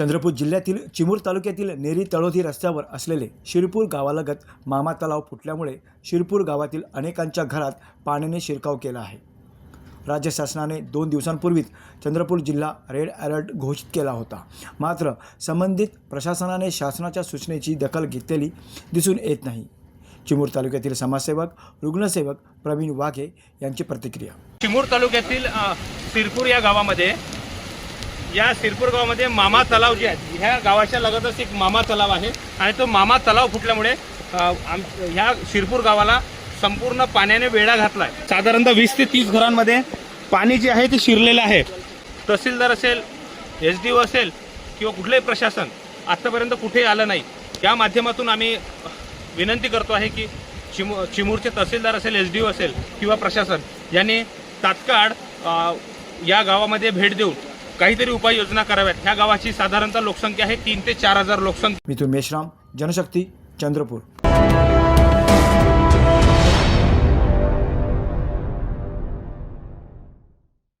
चंद्रपूर जिल्ह्यातील चिमूर तालुक्यातील नेरी तळोधी रस्त्यावर असलेले शिरपूर गावालगत मामा तलाव फुटल्यामुळे शिरपूर गावातील अनेकांच्या घरात पाण्याने शिरकाव केला आहे. राज्य शासनाने दोन दिवसांपूर्वीच चंद्रपूर जिल्हा रेड अलर्ट घोषित केला होता. मात्र संबंधित प्रशासनाने शासनाच्या सूचनेची दखल घेतलेली दिसून येत नाही. चिमूर तालुक्यातील समाजसेवक रुग्णसेवक प्रवीण वाघे यांची प्रतिक्रिया. चिमूर तालुक्यातील सिरपूर या गावामध्ये या सिरपूर गावामध्ये मामा तलाव जे आहेत ह्या गावाच्या लगतच एक मामा तलाव आहे. आणि तो मामा तलाव फुटल्यामुळे आम ह्या शिरपूर गावाला संपूर्ण पाण्याने वेढा घातला आहे साधारणतः वीस ते तीस घरांमध्ये पाणी जे आहे ते शिरलेलं आहे. तहसीलदार असेल एस डी ओ असेल किंवा कुठलंही प्रशासन आत्तापर्यंत कुठेही आलं नाही. या माध्यमातून आम्ही विनंती करतो आहे की चिमू चिमूरचे तहसीलदार असेल एस डी ओ असेल किंवा प्रशासन यांनी तात्काळ या गावामध्ये भेट देऊन काहीतरी उपाययोजना कराव्यात. ह्या गावाची साधारणतः लोकसंख्या आहे तीन ते चार हजार लोकसंख्या. मिथुन मेश्राम जनशक्ती चंद्रपूर.